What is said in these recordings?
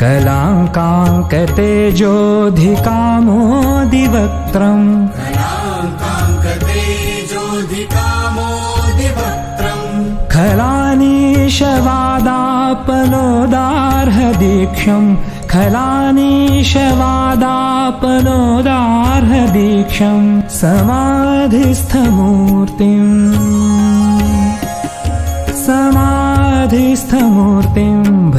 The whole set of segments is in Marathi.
कलाङ्काङ्कतेजोऽधिकामोदिवक्त्रम् खलानीशवादापनोदार्हदीक्षम् खलानीशवादापनोदार्हदीक्षम् समाधिस्थमूर्तिम्। समाधिस्थमूर्तिं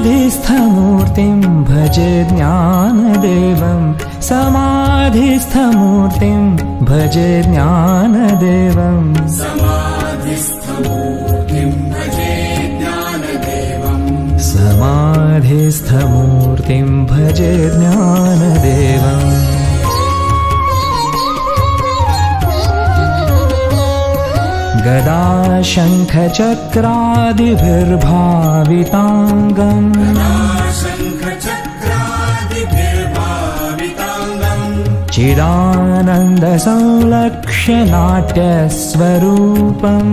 समाधिस्थमूर्तिं भजे ज्ञानदेवं। समाधिस्थमूर्तिं भजे ज्ञानदेवम् समाधिस्थमूर्तिं भजे ज्ञानदेवम् गदा शङ्खचक्रादिभिर्भाविताङ्गम् चिदानन्दसंलक्ष्य नाट्यस्वरूपम्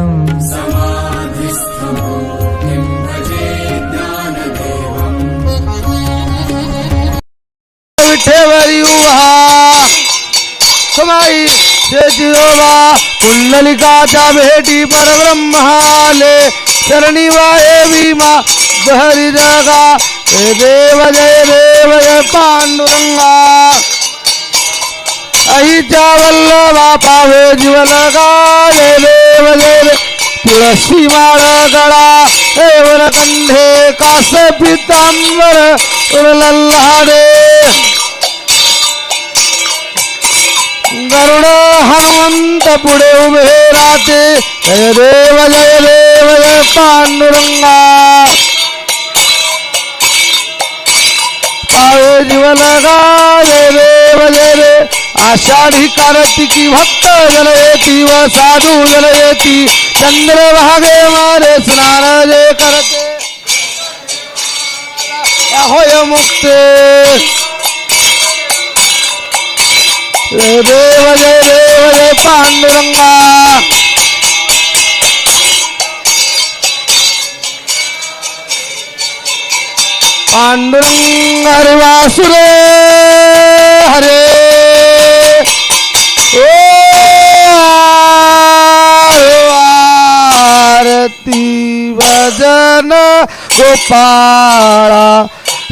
समाई कुंडलिकाच्या भेटी परब्रह्माले शरणी वाये भीमा बहरी जगा हे देव जय देव जय पांडुरंगा. अहिच्या वल्लभा पावे जीवलगा जय देव जय देव तुळशी माळ गळा देवर कंठे कास पितांबर उरलल्हाडे गरुड हनुमंत पुढे उभे राहते. जय देव जय देव जय पांडुरंगा. पावे जीवन जय देव जय देव आषाढी कार्तिकी भक्त जन येती व साधू जन येती चंद्रभागे मारे स्नान जे करते. होय मुक्ते. जय देव जय देव जय पांडुरंगा. पांडुरंग हरे वासुरे हरे. ओ आरती भजन गोपाळा.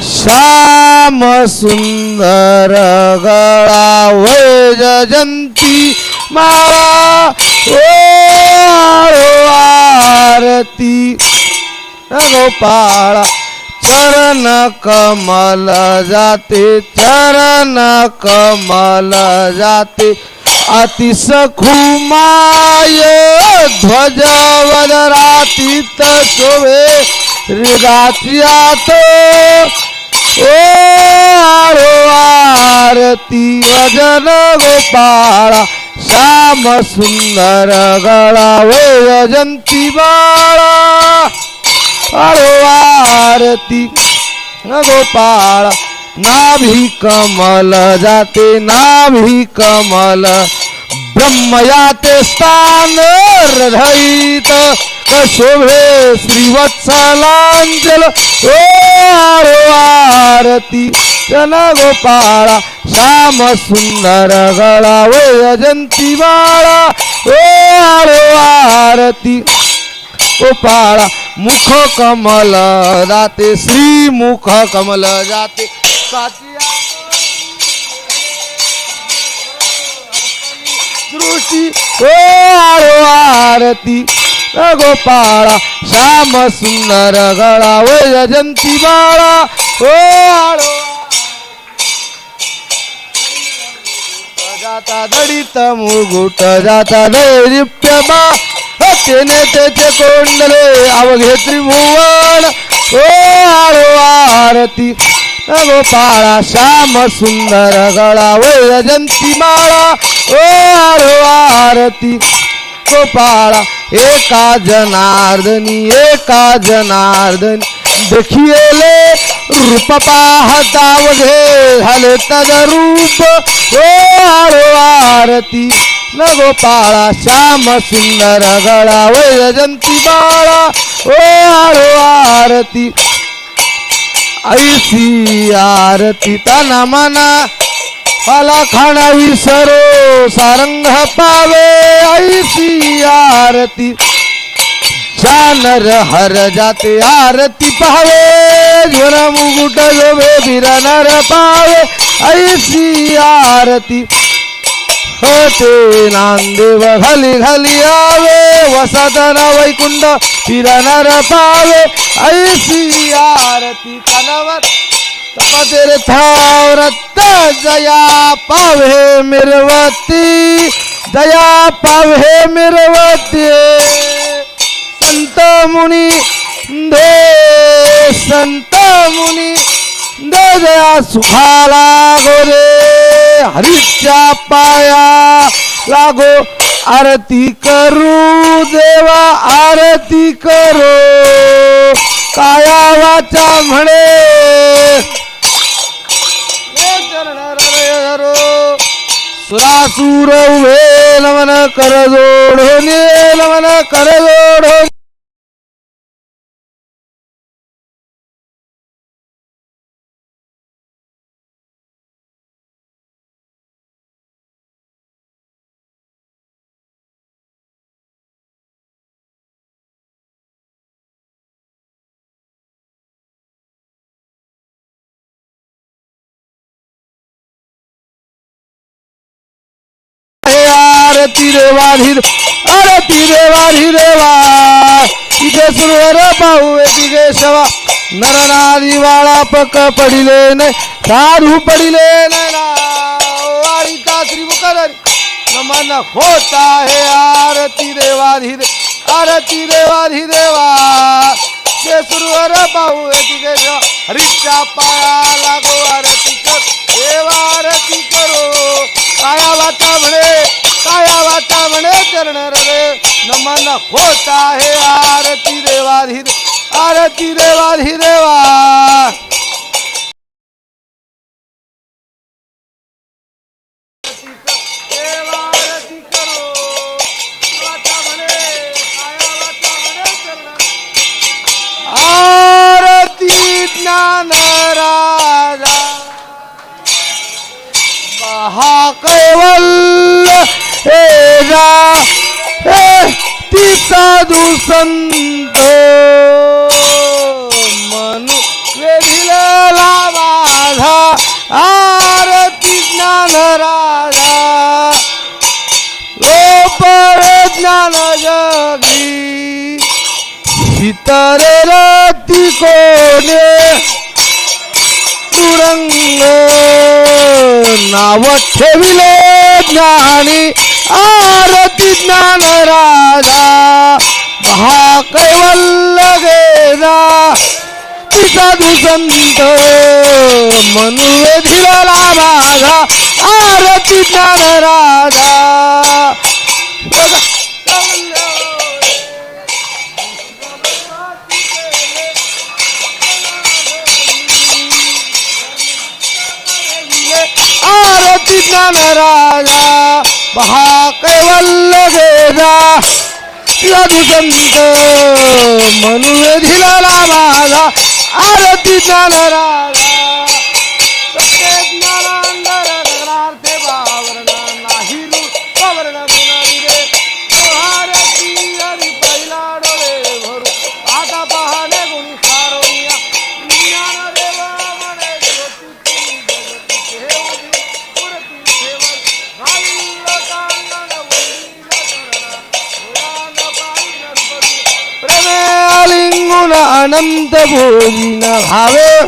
श्याम सुंदर गळा वैजयंती माळा ओ आरती। गोपाळा चरण कमल जाते चरण कमल जाते। अतिसखुमाय ध्वज रातीत शोभे तो ओ आरो आरती वजन गोपाळा श्याम सुंदर गळावे अजंती बाळा. आरो आरती गोपाळा नाभी कमल जाते नाभी कमल ब्रह्मयाते स्थान हृदयित. कशोभे श्रीवत्सलांजल ओ आरो आरती जन गोपाळा श्याम सुंदर गळा वयजंती बाळा. ओ आरो आरती गोपाळा मुख कमल जाते श्री मुख कमल जाते. दृष्टी. ओ आरो आरती गोपाळा श्याम सुंदर गळा वैजंती बाळा ओ आळो जाता दडित मुगुट जाता दैरिप्य बा. तेने त्याचे कोंडले अवघे त्रिभुवन. ओ आळो आरती. गोपाळा श्याम सुंदर गळा वैजंती माळा ओ आळो आरती. गोपाळा एका जनार्दनी एका जनार्दनी. देखिले रूप पाहता वघे झाले तद रूप. ओ आरो आरती न गोपाळा श्याम सुंदर गळा वैजंती बाळा. ओ आरो आरती ऐसी आरती तना मना पाला खाणा विसरो सारंग पावे ऐसी आरती। जानर हर जाते आरती पावे। झुर मुकुट जोबे बिरनर पावे। ऐसी आरती। होते नांदेव घाली घाली आवे। वसदन वैकुंड फिरनर पावे। ऐसी आरती कनवर तपतेर थावरत जया पावे मिरवती। दया पावे मिरवते. संत मुनी दे. संत मुनी दे दया सुखाला गोरे. हरीच्या पाया लागो आरती करू देवा आरती करो. काया वाचा म्हणे. हे सुरासूर उभे नमन कर जोडोने हो, नमन कर जोडो हो, आरती ती रेवा देवाधी देवा तिथे सुरवर पाहू तिघे शवा. नरना वाळा पक पडिले नाही दारू पडिले नाही ना. वाळीता श्रीमुखर नमन होत आहे आरती देवाधीर आरती देवाधी देवा ते सुरवर पाहू तिघे शवा. हरीच्या पाया लागो आरती कर देवा आरती करो. चरण रे नमन होत आहे आरती देवाधीर आरती देवाधी देवा. देवारती साधू संत मन वेधीला लावाधा आरती ज्ञान राधा। लोपर ज्ञान जगी। हितरे रती कोणे। तुरंग नाव ठेविले ज्ञानी। आरती ज्ञान राजा महाकैवल्य गेला तिचा दुसंत मनुवे धिरला माझा आरती ज्ञान राजा आरती ज्ञान राजा महाकैवल्य गेला तिला दुसंत मनुवे धिरला माझा आरती ज्ञान अनंत भोजीन भावे।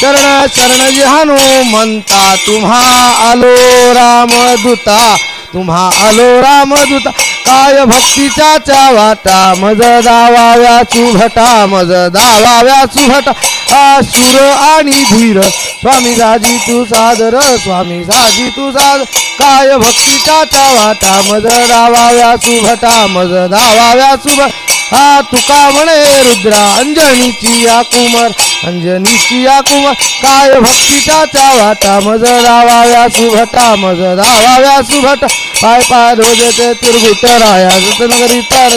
चरण शरण जिहानो म्हणता तुम्हा आलो रामदूता तुम्हा आलो रामदूता काय भक्तीचा चा वाटा मज दावाव्या चुभटा मज दावाव्या चुभटा आसुर आणि धीर स्वामी राजी तू सादर स्वामी राजी तू सादर। काय भक्तीचा चा वाटा मज दावाव्या चुभटा मज दावाव्या चुभटा हा तुका म्हणे रुद्रा अंजनीची या कुमार अंजनीची या कुमार. काय भक्तीचा चावाटा मज रावाव्या सुभटा मज रावाव्या सुभटा. पाय पाय रोजते तिरगुट राया जतन तर